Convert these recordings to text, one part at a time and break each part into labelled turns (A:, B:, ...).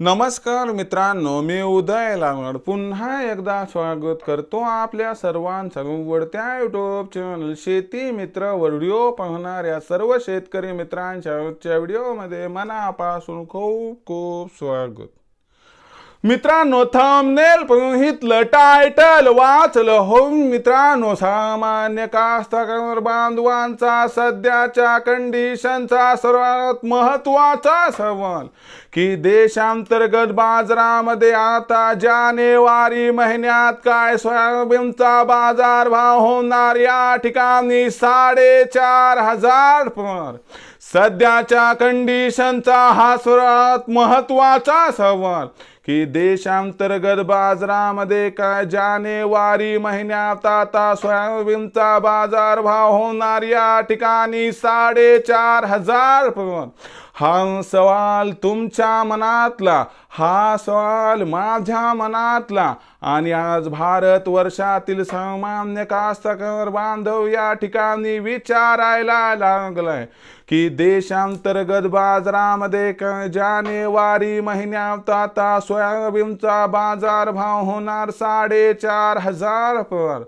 A: नमस्कार मित्रांनो मी उदय लागवड. पुन्हा एकदा स्वागत करतो आपल्या सर्वांचं उघडत्या युट्यूब चॅनल शेती मित्र व्हिडिओ पाहणाऱ्या सर्व शेतकरी मित्रांच्या व्हिडिओमध्ये मनापासून खूप खूप स्वागत. मित्रांनो थंबनेल बघितलं टायटल वाचलं हो मित्रांनो सामान्य कास्तकार बांधवांचा सध्याच्या कंडिशनचा सर्वात महत्त्वाचा सवाल की देशांतर्गत बाजारामध्ये आता जानेवारी महिन्यात काय सोयाबीनचा बाजार भाव होणार? या ठिकाणी साडेचार हजार पर. सध्याच्या कंडिशनचा हा सर्वात महत्त्वाचा सवाल की देशांतर्गत बाजारामध्ये काय जानेवारी महिन्यात आता सोयाबीनचा बाजार भाव होणार या ठिकाणी साडेचार हजार हा सवाल तुमच्या मनातला हा सवाल माझ्या मनातला. आणि आज भारत वर्षातील सामान्य कास्तकार बांधव या ठिकाणी विचारायला लागलाय की देशांतर्गत बाजारामध्ये जानेवारी महिन्यात आता सोयाबीनचा बाजार भाव होणार साडेचार हजार पर.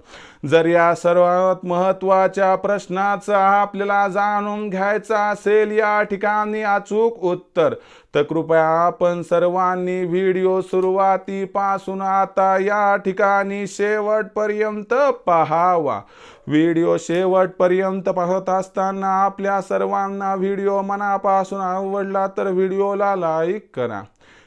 A: जर या सर्वात महत्त्वाच्या प्रश्नाचं आपल्याला जाणून घ्यायचं असेल या ठिकाणी अचूक उत्तर तर कृपया आपण सर्वांनी व्हिडिओ सुरुवातीपासून आता या ठिकाणी शेवटपर्यंत पहावा. व्हिडिओ शेवटपर्यंत पाहत असताना आपल्या सर्वांना व्हिडिओ मनापासून आवडला तर व्हिडिओला लाईक करा.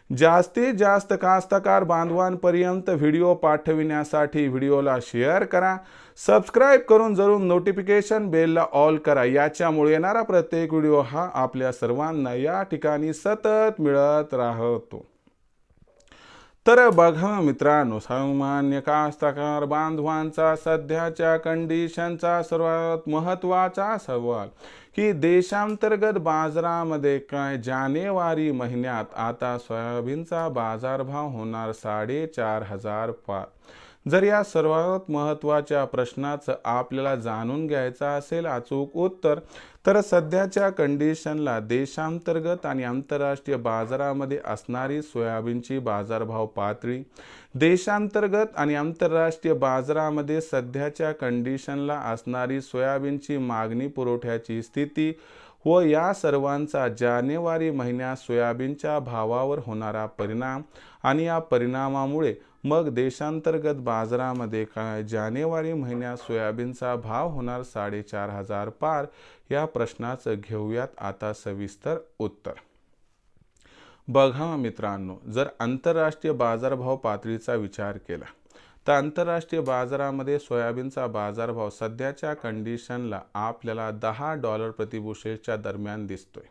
A: जास्तीत जास्त कास्तकार बांधवांपर्यंत व्हिडिओ पाठविण्यासाठी व्हिडिओला शेअर करा सबस्क्राईब करून जरूर नोटिफिकेशन बेलला ऑल करा. याच्यामुळे येणारा प्रत्येक व्हिडिओ हा आपल्या सर्वांना या ठिकाणी सतत मिळत राहतो. तर बघा मित्रांनो सामान्य कास्तकार बांधवांचा सध्याच्या कंडिशनचा सर्वात महत्त्वाचा सवाल की देशांतर्गत बाजारामध्ये काय जानेवारी महिन्यात आता सोयाबीनचा बाजारभाव होणार साडेचार हजार पाच जर या सर्वात महत्त्वाच्या प्रश्नाचं आपल्याला जाणून घ्यायचं असेल अचूक उत्तर तर सध्याच्या कंडिशनला देशांतर्गत आणि आंतरराष्ट्रीय बाजारामध्ये असणारी सोयाबीनची बाजारभाव पातळी देशांतर्गत आणि आंतरराष्ट्रीय बाजारामध्ये सध्याच्या कंडिशनला असणारी सोयाबीनची मागणी पुरवठ्याची स्थिती व या सर्वांचा जानेवारी महिन्यात सोयाबीनच्या भावावर होणारा परिणाम आणि या परिणामामुळे मग देशांतर्गत बाजारामध्ये काय? जानेवारी महिन्यात सोयाबीनचा भाव होणार साडेचार हजार पार या प्रश्नाचं घेऊयात आता सविस्तर उत्तर. बघा मित्रांनो जर आंतरराष्ट्रीय बाजारभाव पातळीचा विचार केला तर आंतरराष्ट्रीय बाजारामध्ये सोयाबीनचा बाजारभाव सध्याच्या कंडिशनला आपल्याला दहा डॉलर प्रतिबुशेच्या दरम्यान दिसतोय.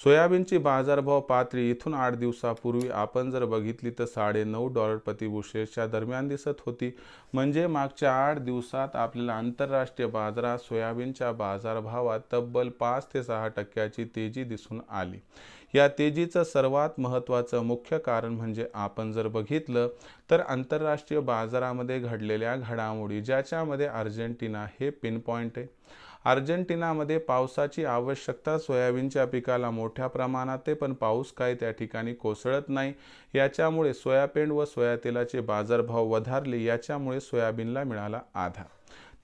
A: सोयाबीनची बाजारभाव पातळी इथून आठ दिवसापूर्वी आपण जर बघितली तर साडे नऊ डॉलर प्रतिबुशेच्या दरम्यान दिसत होती. म्हणजे मागच्या आठ दिवसात आपल्याला आंतरराष्ट्रीय बाजारात सोयाबीनच्या बाजारभावात तब्बल पाच ते सहा टक्क्याची तेजी दिसून आली. या तेजीचं सर्वात महत्त्वाचं मुख्य कारण म्हणजे आपण जर बघितलं तर आंतरराष्ट्रीय बाजारामध्ये घडलेल्या घडामोडी ज्याच्यामध्ये अर्जेंटिना हे पिन पॉईंट आहे. अर्जेंटिनामध्ये पावसाची आवश्यकता सोयाबीनच्या पिकाला मोठ्या प्रमाणात आहे पण पाऊस काय त्या ठिकाणी कोसळत नाही. याच्यामुळे सोयाबीन व सोयातेलाचे बाजारभाव वधारले याच्यामुळे सोयाबीनला मिळाला आधार.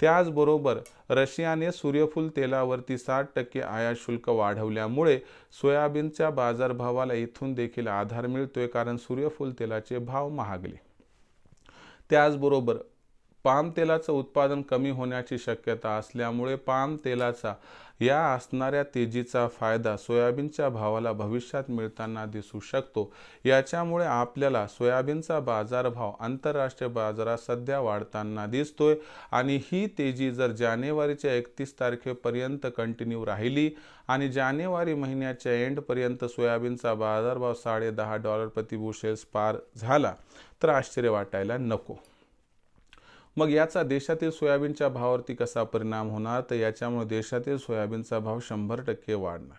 A: त्याचबरोबर रशियाने सूर्यफूल तेलावरती साठ टक्के आयात शुल्क वाढवल्यामुळे सोयाबीनच्या बाजारभावाला इथून देखील आधार मिळतोय कारण सूर्यफूल तेलाचे भाव महागले. त्याचबरोबर पाम तेलाचं उत्पादन कमी होण्याची शक्यता असल्यामुळे पाम तेलाचा या असणाऱ्या तेजीचा फायदा सोयाबीनच्या भावाला भविष्यात मिळताना दिसू शकतो. याच्यामुळे आपल्याला सोयाबीनचा बाजारभाव आंतरराष्ट्रीय बाजारात सध्या वाढताना दिसतोय आणि ही तेजी जर जानेवारीच्या एकतीस तारखेपर्यंत कंटिन्यू राहिली आणि जानेवारी महिन्याच्या एंडपर्यंत सोयाबीनचा बाजारभाव साडे दहा डॉलर प्रतिबुशेल्स पार झाला तर आश्चर्य वाटायला नको. मग याचा देशातील सोयाबीनच्या भावावरती कसा परिणाम होणार? तर याच्यामुळे देशातील सोयाबीनचा भाव शंभर टक्के वाढणार.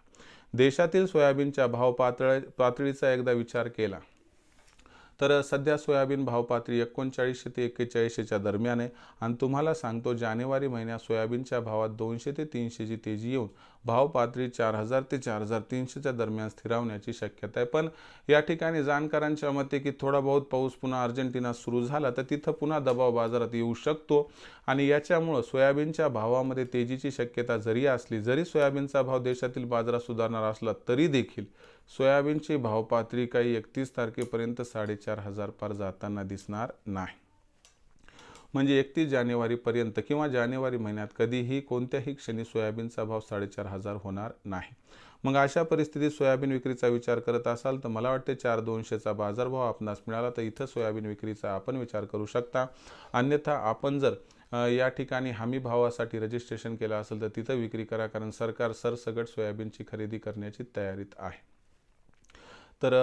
A: देशातील सोयाबीनच्या भाव पातळ पातळीचा एकदा विचार केला तर सध्या सोयाबीन भाव पातळी एकोणचाळीसशे ते एक्केचाळीसशेच्या दरम्यान आहे. आणि तुम्हाला सांगतो जानेवारी महिन्यात सोयाबीनच्या भावात दोनशे ते तीनशेची तेजी येऊन भाव पातळी चार हजार ते चार हजार तीनशेच्या दरम्यान स्थिरावण्याची शक्यता आहे. पण या ठिकाणी जाणकारांच्या मते की थोडा बहुत पाऊस पुन्हा अर्जेंटिना सुरू झाला तर तिथं पुन्हा दबाव बाजारात येऊ शकतो. आणि याच्यामुळं सोयाबीनच्या भावामध्ये तेजीची शक्यता जरी असली जरी सोयाबीनचा भाव देशातील बाजारात सुधारणार असला तरी देखील सोयाबीनची भावपातळी काही एकतीस तारखेपर्यंत साडेचार हजार पार जाताना दिसणार नाही. म्हणजे एकतीस जानेवारीपर्यंत किंवा जानेवारी महिन्यात कधीही कोणत्याही क्षणी सोयाबीनचा भाव साडेचार हजार होणार नाही. मग अशा परिस्थितीत सोयाबीन विक्रीचा विचार करत असाल तर मला वाटते चार दोनशेचा बाजारभाव आपणास मिळाला तर इथं सोयाबीन विक्रीचा आपण विचार करू शकता. अन्यथा आपण जर या ठिकाणी हमी भावासाठी रजिस्ट्रेशन केलं असेल तर तिथं विक्री करा कारण सरकार सरसगट सोयाबीनची खरेदी करण्याची तयारीत आहे. तर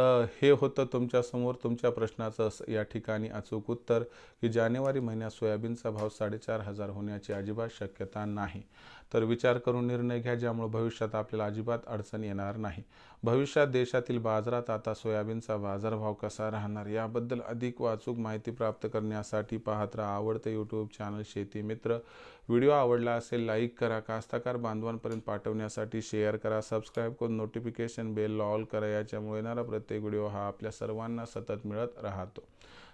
A: हे होतं तुमच्यासमोर तुमच्या प्रश्नाचं या ठिकाणी अचूक उत्तर की जानेवारी महिन्यात सोयाबीनचा भाव साडेचार हजार होण्याची अजिबात शक्यता नाही. तर विचार करून निर्णय घ्या ज्यामुळे भविष्यात आपल्याला अजिबात अडचण येणार नाही. भविष्यात देशातील बाजारात आता सोयाबीनचा बाजारभाव कसा राहणार याबद्दल अधिक वाचूक माहिती प्राप्त करण्यासाठी पाहत राहा आवडते यूट्यूब चॅनल शेती मित्र. व्हिडिओ आवडला असेल लाईक करा कास्ताकार बांधवांपर्यंत पाठवण्यासाठी शेअर करा सबस्क्राईब करून नोटिफिकेशन बेल ऑल करा याच्यामुळे येणारा प्रत्येक व्हिडिओ हा आपल्या सर्वांना सतत मिळत राहतो.